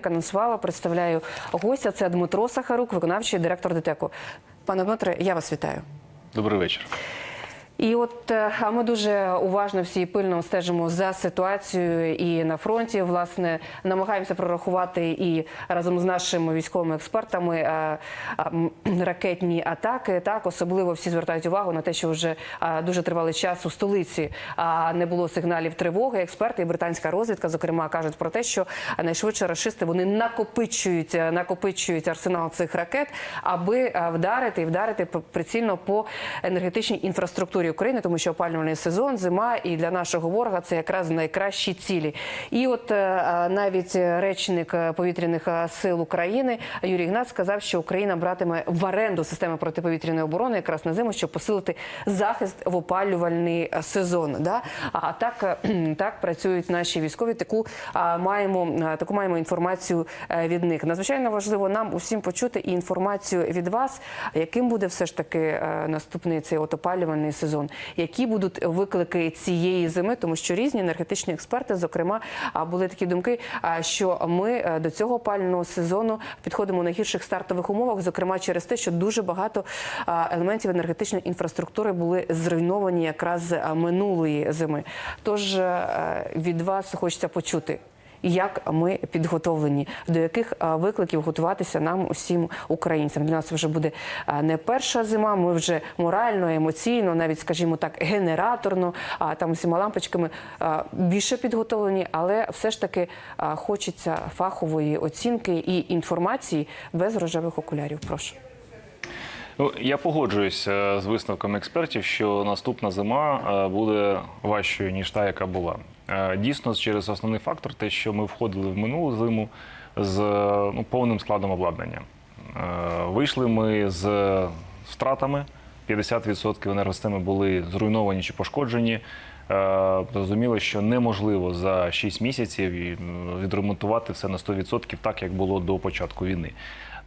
як анонсувала, представляю гостя. Це Дмитро Сахарук, виконавчий директор ДТЕКу. Пане Дмитре, я вас вітаю. Добрий вечір. І от е, а ми дуже уважно всі пильно стежимо за ситуацією і на фронті. Власне, намагаємося прорахувати і разом з нашими військовими експертами е, а, ракетні атаки. Так особливо всі звертають увагу на те, що вже а, дуже тривалий час у столиці а, не було сигналів тривоги. Експерти і британська розвідка, зокрема, кажуть про те, що найшвидше рашисти вони накопичують, е, накопичують арсенал цих ракет, аби вдарити і вдарити прицільно по енергетичній інфраструктурі України, тому що опалювальний сезон, зима, і для нашого ворога це якраз найкращі цілі. І от е, е, навіть речник е, повітряних сил України Юрій Ігнат сказав, що Україна братиме в оренду системи протиповітряної оборони якраз на зиму, щоб посилити захист в опалювальний сезон. Да? А так, так працюють наші військові. Таку маємо таку маємо інформацію від них. Надзвичайно важливо нам усім почути і інформацію від вас, яким буде все ж таки наступний цей от опалювальний сезон, які будуть виклики цієї зими, тому що різні енергетичні експерти, зокрема, були такі думки, що ми е, до цього опалювального сезону підходимо на гірших стартових умовах, зокрема через те, що дуже багато елементів енергетичної інфраструктури були зруйновані якраз минулої зими. Тож е, від вас хочеться почути. Як ми підготовлені, до яких викликів готуватися нам усім українцям? Для нас вже буде не перша зима. Ми вже морально, емоційно, навіть скажімо так, генераторно, а там усіма лампочками більше підготовлені, але все ж таки хочеться фахової оцінки і інформації без рожевих окулярів. Прошу. Ну, я погоджуюсь е, з висновками експертів, що наступна зима е, буде важчою ніж та, яка була. Е, Дійсно, через основний фактор, те, що ми входили в минулу зиму з ну, повним складом обладнання. Вийшли ми з втратами. 50% енергосистеми були зруйновані чи пошкоджені. Зрозуміло, що неможливо за 6 місяців відремонтувати все на 100% так, як було до початку війни.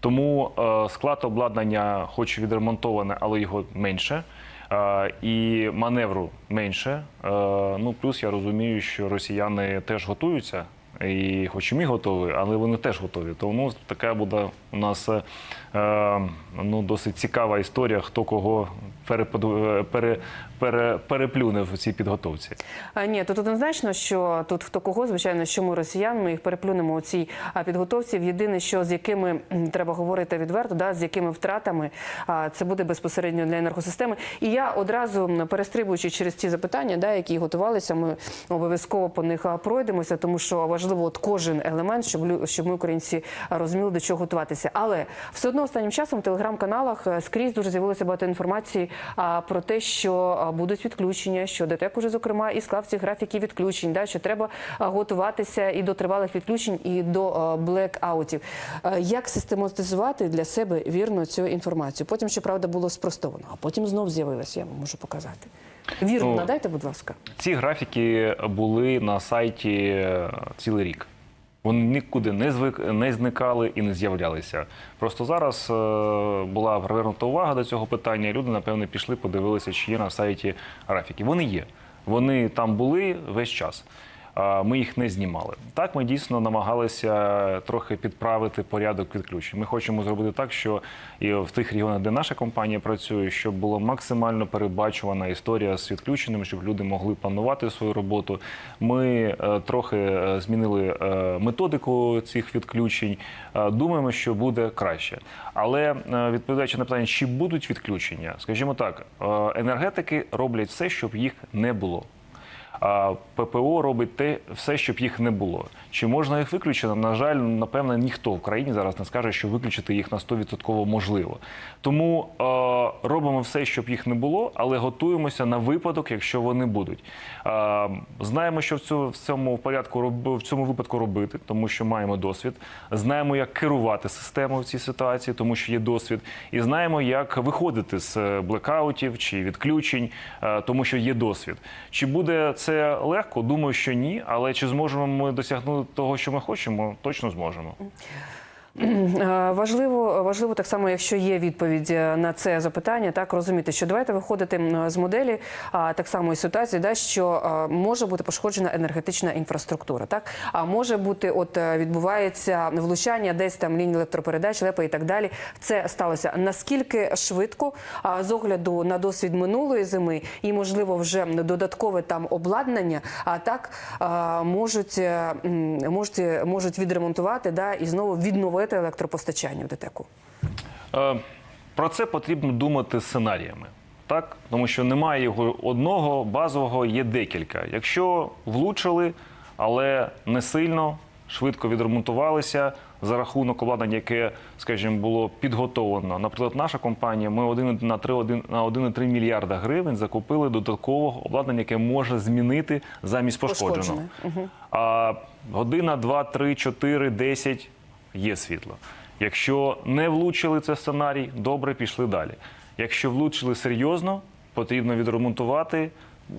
Тому е, склад обладнання, хоч відремонтоване, але його менше. Е, І маневру менше. Е, Ну плюс я розумію, що росіяни теж готуються, і хоч і ми готові, але вони теж готові. Тому така буде у нас ну, досить цікава історія, хто кого переподу- пере, пере, переплюне в цій підготовці. А, ні, тут однозначно, що тут хто кого, звичайно, що ми росіян, ми їх переплюнемо у цій підготовці. Єдине, що з якими треба говорити відверто, да, з якими втратами а, це буде безпосередньо для енергосистеми. І я одразу перестрибуючи через ці запитання, да, які готувалися, ми обов'язково по них пройдемося, тому що важливо от кожен елемент, щоб щоб ми українці розуміли до чого готуватися. Але все одно останнім часом в телеграм-каналах е, скрізь дуже з'явилося багато інформації про те, що будуть відключення, що ДТЕК уже зокрема і склав ці графіки відключень, да, що треба готуватися і до тривалих відключень, і до блекаутів. Як систематизувати для себе вірно цю інформацію? Потім, щоправда, було спростовано, а потім знов з'явилася. Я вам можу показати. Вірно, Ну, надайте, будь ласка. Ці графіки були на сайті е, цілий рік. Вони нікуди не звик не зникали і не з'являлися. Просто зараз е, була привернута увага до цього питання. Люди, напевне, пішли, подивилися, чи є на сайті графіки. Вони є. Вони там були весь час. Ми їх не знімали. Так, ми дійсно намагалися трохи підправити порядок відключень. Ми хочемо зробити так, що і в тих регіонах, де наша компанія працює, щоб була максимально передбачувана історія з відключеннями, щоб люди могли планувати свою роботу. Ми е, трохи е, змінили е, методику цих відключень. Думаємо, що буде краще. Але відповідаючи на питання, чи будуть відключення, скажімо так, енергетики роблять все, щоб їх не було. ППО робить те все, щоб їх не було. Чи можна їх виключити? На жаль, напевне, ніхто в країні зараз не скаже, що виключити їх на 100% можливо. Тому е, робимо все, щоб їх не було, але готуємося на випадок, якщо вони будуть. Е, знаємо, що в цьому, в цьому порядку в цьому випадку робити, тому що маємо досвід. Знаємо, як керувати системою в цій ситуації, тому що є досвід, і знаємо, як виходити з е, блекаутів чи відключень, е, тому що є досвід. Чи буде це легко? Думаю, що ні. Але чи зможемо ми досягнути того, що ми хочемо? Точно зможемо. Важливо, важливо так само, якщо є відповідь е, на це запитання, так розуміти, що давайте виходити з моделі так само і ситуації, да, що може бути пошкоджена енергетична інфраструктура. Так а може бути, от е, відбувається влучання, десь там лінії електропередач, лепа і так далі. Це сталося наскільки швидко, з огляду на досвід минулої зими, і можливо вже додаткове там обладнання, а так можуть, е, можуть, можуть відремонтувати да, і знову відновити електропостачання в ДТЕКу. Е, Про це потрібно думати сценаріями. Так? Тому що немає його одного базового, є декілька. Якщо влучили, але не сильно, швидко відремонтувалися за рахунок обладнання, яке, скажімо, було підготовлено. Наприклад, наша компанія, ми 1 на 3, 1, на 1,3 мільярда гривень закупили додаткового обладнання, яке може змінити замість пошкодженого. Пошкоджене. А година, два, три, чотири, десять є світло. Якщо не влучили це сценарій, добре пішли далі. Якщо влучили серйозно, потрібно відремонтувати.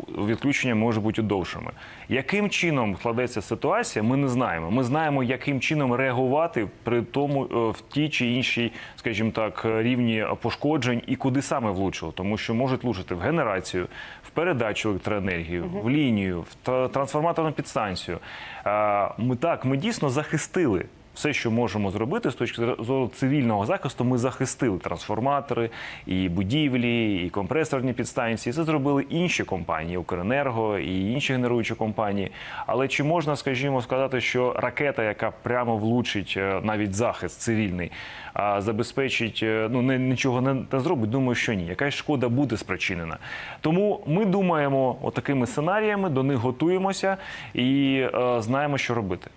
Відключення може бути довшими. Яким чином складеться ситуація, ми не знаємо. Ми знаємо, яким чином реагувати при тому е, в тій чи іншій, скажімо так, рівні пошкоджень і куди саме влучило, тому що можуть влучити в генерацію, в передачу електроенергії, в лінію, в трансформаторну підстанцію. Ми так, ми дійсно захистили. Все, що можемо зробити з точки зору цивільного захисту, ми захистили трансформатори, і будівлі, і компресорні підстанції. Це зробили інші компанії, Укренерго і інші генеруючі компанії. Але чи можна, скажімо, сказати, що ракета, яка прямо влучить е, навіть захист цивільний, забезпечить, е, ну не нічого не, не зробить? Думаю, що ні. Якась шкода буде спричинена. Тому ми думаємо отакими сценаріями, до них готуємося і е, знаємо, що робити.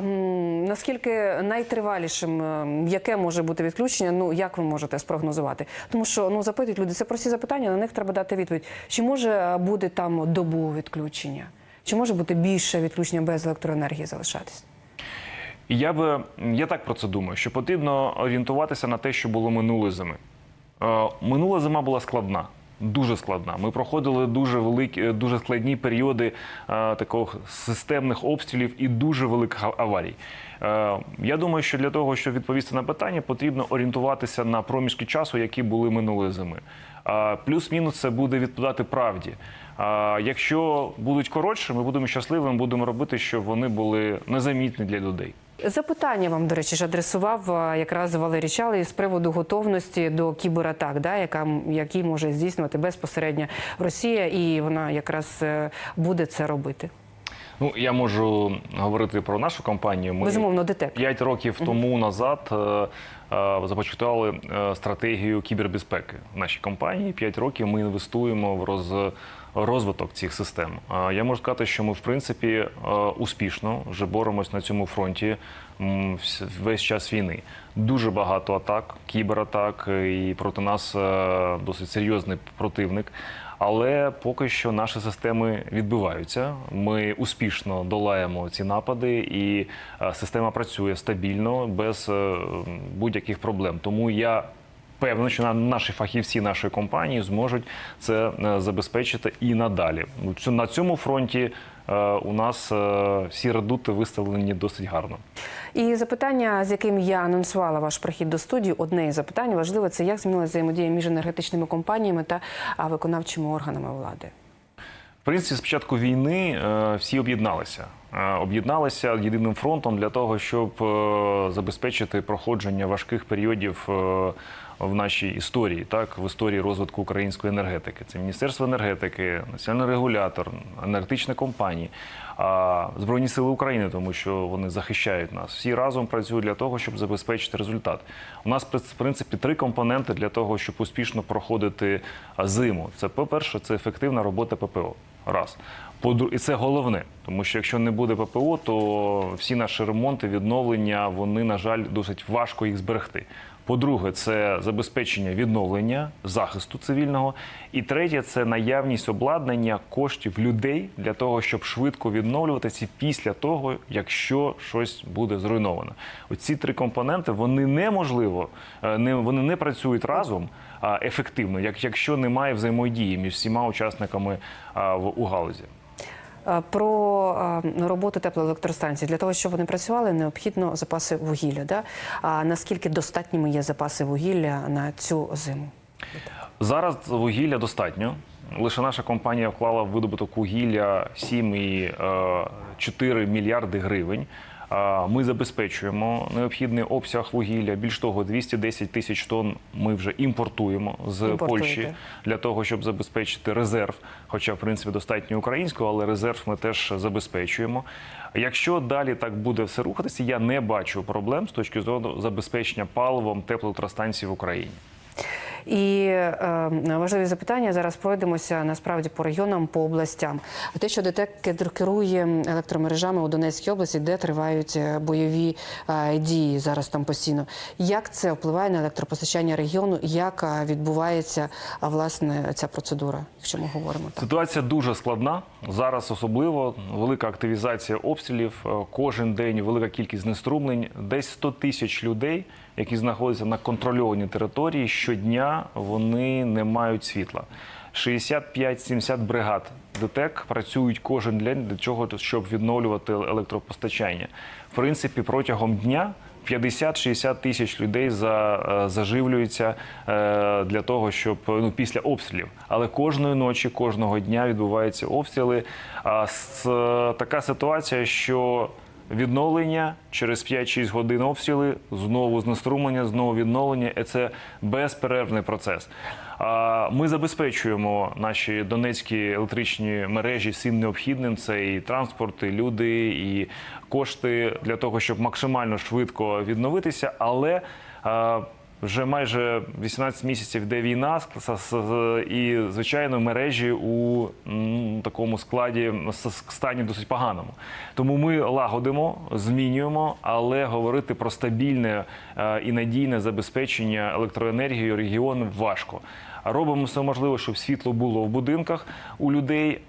Наскільки найтривалішим, е, яке може бути відключення? Ну як ви можете спрогнозувати? Тому що ну запитують люди, це прості запитання, на них треба дати відповідь. Чи може бути там добу відключення? Чи може бути більше відключення без електроенергії залишатись? Я би я так про це думаю, що потрібно орієнтуватися на те, що було минулої зими. Е, Минула зима була складна. Дуже складна. Ми проходили дуже великі, дуже складні періоди е, таких системних обстрілів і дуже великих аварій. Е, я думаю, що для того, щоб відповісти на питання, потрібно орієнтуватися на проміжки часу, які були минулої зими. Е, плюс-мінус це буде відповідати правді. А якщо будуть коротше, ми будемо щасливими, будемо робити, щоб вони були незамітні для людей. Запитання вам, до речі, ж адресував е, якраз Валерій Чалий з приводу готовності до кібератак, да, яка, які може здійснювати безпосередньо Росія, і вона якраз е, буде це робити. Ну я можу говорити про нашу компанію. Ми Безумовно, ДТЕК. п'ять років тому назад е, е, стратегію кібербезпеки в нашій компанії. П'ять років ми інвестуємо в роз. Розвиток цих систем. Я можу сказати, що ми в принципі е, успішно вже боремось на цьому фронті весь час війни. Дуже багато атак, кібератак, е, і проти нас е, досить серйозний противник. Але поки що наші системи відбиваються. Ми успішно долаємо ці напади, і система працює стабільно без будь-яких проблем. Тому я певний, що на- наші фахівці нашої компанії зможуть це е, забезпечити і надалі. Ну, На цьому фронті е, у нас е, всі редути виставлені досить гарно. І запитання, з яким я анонсувала ваш прихід до студії, одне із запитань важливе це як змінилася взаємодія між енергетичними компаніями та виконавчими органами влади. В принципі, з початку війни всі об'єдналися. Об'єдналися єдиним фронтом для того, щоб забезпечити проходження важких періодів в нашій історії, так в історії розвитку української енергетики. Це Міністерство енергетики, національний регулятор, енергетичні компанії, а Збройні сили України, тому що вони захищають нас. Всі разом працюють для того, щоб забезпечити результат. У нас в принципі три компоненти для того, щоб успішно проходити зиму. Це по-перше, це ефективна робота ППО. Раз. І це головне, тому що якщо не буде ППО, то всі наші ремонти, відновлення, вони, на жаль, досить важко їх зберегти. По-друге, це забезпечення відновлення, захисту цивільного. І третє це наявність обладнання коштів людей для того, щоб швидко відновлюватися після того, якщо щось буде зруйновано. Оці три компоненти вони неможливо, е, не вони не працюють разом ефективно, як якщо немає взаємодії між всіма учасниками в у галузі. Е, Про е, роботу теплоелектростанцій для того, щоб вони працювали, необхідно запаси вугілля. Да? А наскільки достатніми є запаси вугілля на цю зиму? Зараз вугілля достатньо. Лише наша компанія вклала в видобуток вугілля 7,4 мільярди гривень. Ми забезпечуємо необхідний обсяг вугілля. Більш того, 210 тисяч тонн ми вже імпортуємо з Імпортуєте. Польщі для того, щоб забезпечити резерв. Хоча, в принципі, достатньо українського, але резерв ми теж забезпечуємо. Якщо далі так буде все рухатися, я не бачу проблем з точки зору забезпечення паливом теплоелектростанцій в Україні. І е, важливі запитання зараз пройдемося насправді по районам, по областям. Те, що ДТЕК керує електромережами у Донецькій області, де тривають е, бойові е, дії зараз там постійно. Як це впливає на електропостачання регіону? Як е, відбувається власне ця процедура, якщо ми говоримо так? Ситуація дуже складна. Зараз особливо велика активізація обстрілів. е, Кожен день велика кількість знеструмлень. Десь 100 тисяч людей, які знаходяться на контрольованій території, щодня вони не мають світла. 65-70 бригад ДТЕК працюють кожен день для чого, щоб відновлювати електропостачання. В принципі, протягом дня 50-60 тисяч людей за, е, заживлюються е, для того, щоб ну після обстрілів. Але кожної ночі, кожного дня відбуваються обстріли. А така ситуація, що відновлення через 5-6 годин обстріли, знову знеструмлення, знову відновлення. І це безперервний процес. Ми забезпечуємо наші донецькі електричні мережі всім необхідним. Це і транспорт, і люди, і кошти для того, щоб максимально швидко відновитися. Але вже майже 18 місяців йде війна, і звичайно мережі у такому складі стані досить поганому. Тому ми лагодимо, змінюємо, але говорити про стабільне е, і надійне забезпечення електроенергією регіону важко. Робимо все можливе, щоб світло було в будинках у людей,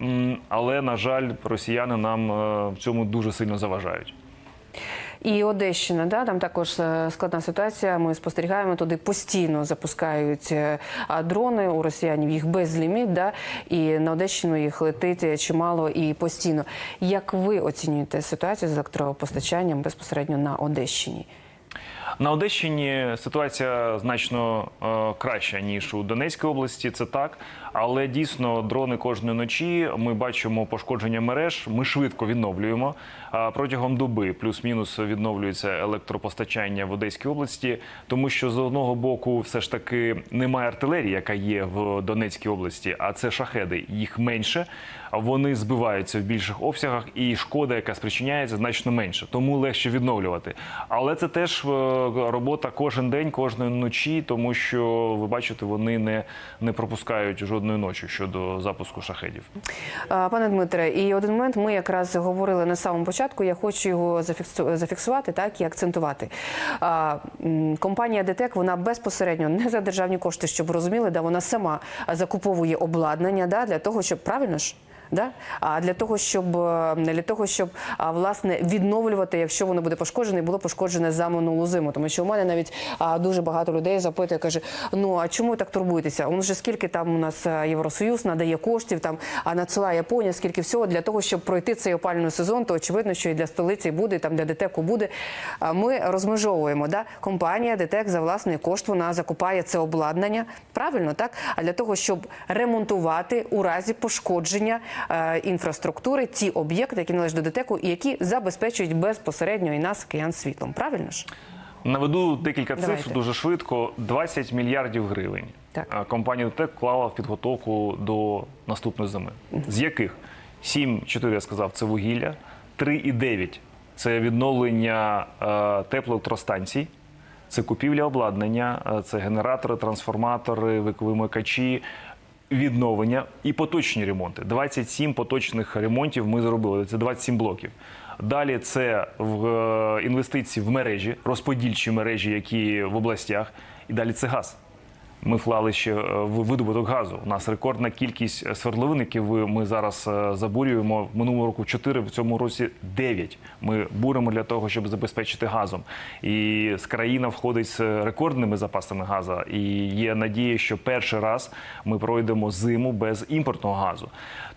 але на жаль, росіяни нам е, в цьому дуже сильно заважають. І Одещина, да, там також е, складна ситуація. Ми спостерігаємо туди постійно запускають е, дрони у росіянів. Їх безліміт, да, і на Одещину їх летить чимало і постійно. Як ви оцінюєте ситуацію з електропостачанням безпосередньо на Одещині? На Одещині ситуація значно е, краща ніж у Донецькій області. Це так, але дійсно дрони кожної ночі. Ми бачимо пошкодження мереж. Ми швидко відновлюємо А протягом доби. Плюс-мінус відновлюється електропостачання в Одеській області, тому що з одного боку, все ж таки немає артилерії, яка є в Донецькій області, а це шахеди. Їх менше. Вони збиваються в більших обсягах, і шкода, яка спричиняється, значно менше. Тому легше відновлювати. Але це теж е, робота кожен день, кожної ночі, тому що ви бачите, вони не, не пропускають жодної ночі щодо запуску шахедів. Пане Дмитре, і один момент ми якраз говорили на самому початку. Я хочу його зафіксу- зафіксувати так і акцентувати. Компанія ДТЕК вона безпосередньо не за державні кошти, щоб розуміли, да вона сама закуповує обладнання да, для того, щоб правильно ж. Да? А для того, щоб е, для того, щоб власне відновлювати, якщо воно буде пошкоджене, було пошкоджене за минулу зиму. Тому що у мене навіть дуже багато людей запитує, каже: ну а чому ви так турбуєтеся? Он вже скільки там у нас е, Євросоюз надає коштів, там а надсилає Японія, скільки всього для того, щоб пройти цей опалювальний сезон, то очевидно, що і для столиці буде, і там для ДТЕКу буде. Ми розмежовуємо. Да? Компанія ДТЕК за власний кошт вона закупає це обладнання. Правильно, так? А для того, щоб ремонтувати у разі пошкодження інфраструктури ті об'єкти, які належать до ДТЕКу, і які забезпечують безпосередньо і нас киян світлом. Правильно ж? Наведу декілька Давайте. цифр дуже швидко: 20 мільярдів гривень. Так. Компанія ТЕК вклала в підготовку до наступної зими, з яких 7,4, я сказав, це вугілля, 3,9 – це відновлення е, теплоелектростанцій, це купівля обладнання, е, це генератори, трансформатори, вимикачі, відновлення і поточні ремонти. 27 поточних ремонтів ми зробили. Це 27 блоків. Далі це в е, інвестиції в мережі, розподільчі мережі, які в областях, і далі це газ. Ми вклали ще е, в видобуток газу. У нас рекордна кількість е, свердловин, які ми зараз е, забурюємо. В минулому року 4, в цьому році 9. Ми буримо для того, щоб забезпечити газом. І країна входить з рекордними запасами газу. І є надія, що перший раз ми пройдемо зиму без імпортного газу.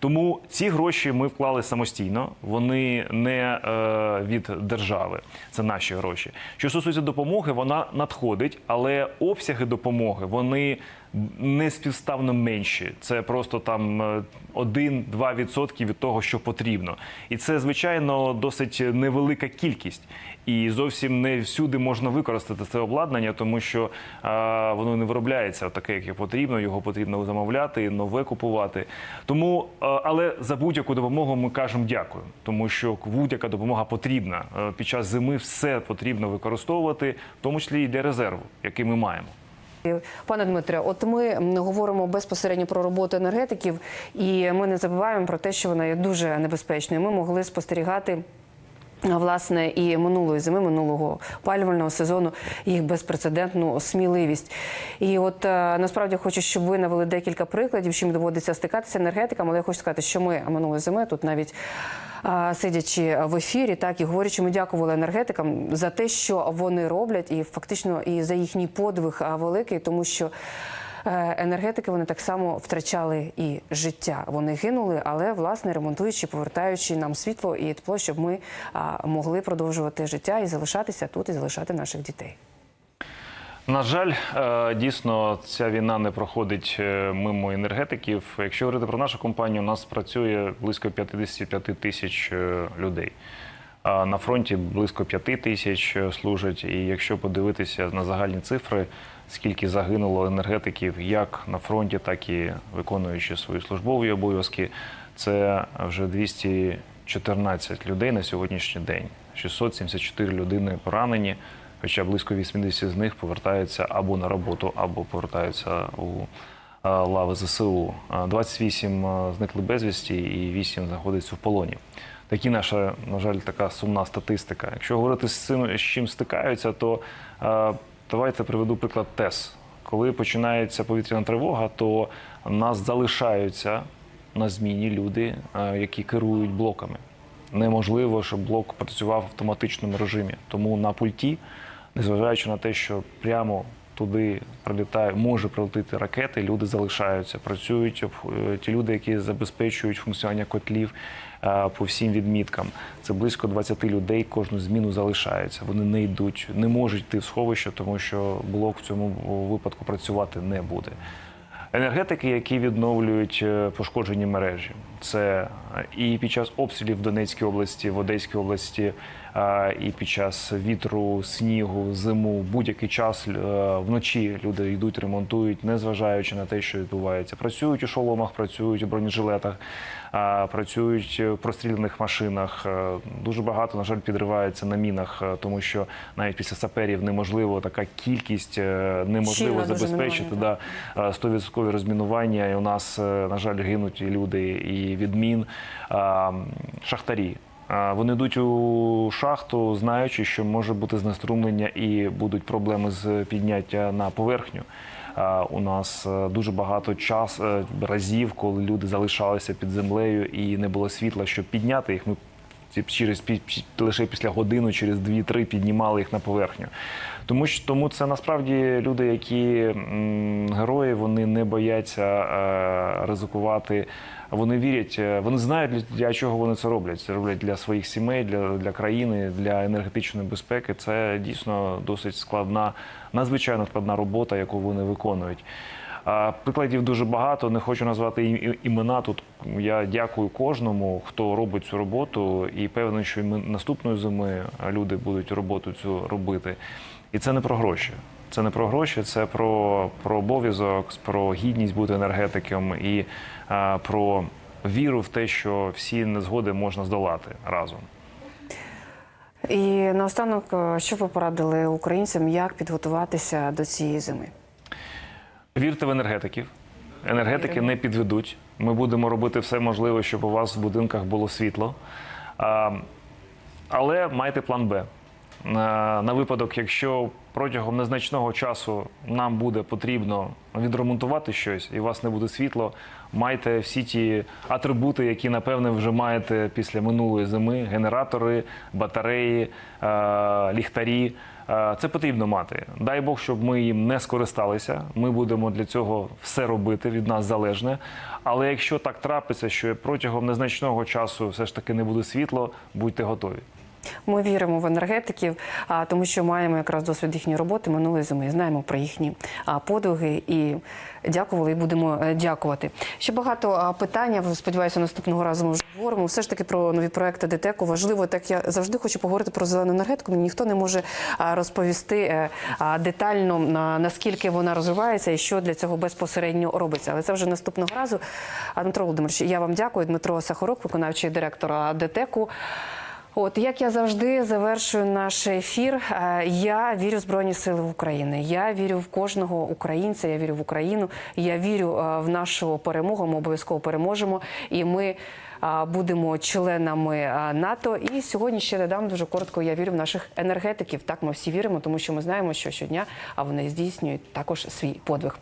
Тому ці гроші ми вклали самостійно. Вони не е, від держави. Це наші гроші. Що стосується допомоги, вона надходить, але обсяги допомоги вони не співставно менші. Це просто там е, 1-2% від того, що потрібно. І це, звичайно, досить невелика кількість. І зовсім не всюди можна використати це обладнання, тому що а, воно не виробляється таке, яке потрібно. Його потрібно замовляти, нове купувати. Тому, а, але за будь-яку допомогу ми кажемо дякую, тому що будь-яка допомога потрібна. Е, Під час зими все потрібно використовувати, в тому числі і для резерву, який ми маємо. Пане Дмитре, от ми говоримо безпосередньо про роботу енергетиків, і ми не забуваємо про те, що вона є дуже небезпечною. Ми могли спостерігати. Власне, і минулої зими, минулого опалювального сезону їх безпрецедентну сміливість. І от е, насправді хочу, щоб ви навели декілька прикладів, чим доводиться стикатися енергетикам. Але я хочу сказати, що ми минулої зими тут навіть сидячи в ефірі, так і говорячи, ми дякували енергетикам за те, що вони роблять, і фактично і за їхній подвиг великий, тому що. Е, Енергетики вони так само втрачали і життя. Вони гинули, але власне ремонтуючи, повертаючи нам світло і тепло, щоб ми могли продовжувати життя і залишатися тут, і залишати наших дітей. На жаль, е, дійсно ця війна не проходить е, мимо енергетиків. Якщо говорити про нашу компанію, у нас працює близько 55 тисяч людей. На фронті близько 5 тисяч служать. І якщо подивитися на загальні цифри, скільки загинуло енергетиків як на фронті, так і виконуючи свої службові обов'язки, це вже 214 людей на сьогоднішній день. 674 людини поранені хоча близько 80 з них повертаються або на роботу, або повертаються у е, лави ЗСУ. Е, 28 е, зникли безвісті і 8 знаходяться в полоні. Такі наша, на жаль, така сумна статистика. Якщо говорити з цим, з чим стикаються, то е, давайте приведу приклад ТЕС. Коли починається повітряна тривога, то нас залишаються на зміні люди, е, які керують блоками неможливо, щоб блок працював в автоматичному режимі. Тому на пульті, незважаючи на те, що прямо туди прилітає, може прилетіти ракети, люди залишаються, працюють е, ті люди, які забезпечують функціонування котлів е, по всім відміткам. Це близько 20 людей кожну зміну залишаються. Вони не йдуть, не можуть йти в сховище, тому що блок в цьому випадку працювати не буде. Енергетики, які відновлюють е, пошкоджені мережі, це е, і під час обстрілів в Донецькій області, в Одеській області, е, і під час вітру, снігу, зиму, будь-який час вночі люди йдуть, ремонтують, незважаючи на те, що відбувається. Працюють у шоломах, працюють у бронежилетах, працюють в простріляних машинах. Дуже багато, на жаль, підривається на мінах, тому що навіть після саперів неможливо така кількість неможливо Щільне забезпечити. Да, 100% розмінування, і у нас, е, на жаль, гинуть і люди і від мін. А, м, Шахтарі. Вони йдуть у шахту, знаючи, що може бути знеструмлення і будуть проблеми з підняття на поверхню. У нас е, дуже багато час е, разів, коли люди залишалися під землею і не було світла, щоб підняти їх. Ми через лише після години, через 2-3 піднімали їх на поверхню. Тому що тому це насправді люди, які герої, вони не бояться е, ризикувати. Вони вірять, е, вони знають для чого вони це роблять. Це роблять для своїх сімей, для, для країни, для енергетичної безпеки. Це дійсно досить складна, надзвичайно складна робота, яку вони виконують. Прикладів дуже багато. Не хочу назвати імена. Тут я дякую кожному, хто робить цю роботу, і певний, що наступної зими люди будуть роботу цю робити. І це не про гроші. Це не про гроші, це про, про обов'язок, про гідність бути енергетиком і а, про віру в те, що всі незгоди можна здолати разом. І наостанок, е, що ви порадили українцям, як підготуватися до цієї зими? Вірте в енергетиків. Енергетики не підведуть. Ми будемо робити все можливе, щоб у вас в будинках було світло. Але майте план Б. на випадок, якщо протягом незначного часу нам буде потрібно відремонтувати щось і у вас не буде світло, майте всі ті атрибути, які напевне вже маєте після минулої зими: генератори, батареї, е, ліхтарі. Е, Це потрібно мати. Дай Бог, щоб ми їм не скористалися. Ми будемо для цього все робити від нас залежне. Але якщо так трапиться, що протягом незначного часу все ж таки не буде світло, будьте готові. Ми віримо в енергетиків, тому що маємо якраз досвід їхньої роботи минулої зими. Знаємо про їхні подвиги і дякували і будемо е, дякувати. Ще багато питань. Сподіваюся, наступного разу ми вже говоримо. Все ж таки про нові проекти ДТЕКу. Важливо, так я завжди хочу поговорити про зелену енергетику. Мені ніхто не може розповісти е, детально на- наскільки вона розвивається і що для цього безпосередньо робиться. Але це вже наступного разу. Дмитро Володимирович, я вам дякую. Дмитро Сахорок, виконавчий директор ДТЕКу. От як я завжди завершую наш ефір. е, Я вірю в Збройні Сили України. Я вірю в кожного українця. Я вірю в Україну. Я вірю е, в нашу перемогу. Ми обов'язково переможемо. І ми е, будемо членами НАТО. І сьогодні ще додам дуже коротко. Я вірю в наших енергетиків. Так ми всі віримо, тому що ми знаємо, що щодня а вони здійснюють також свій подвиг.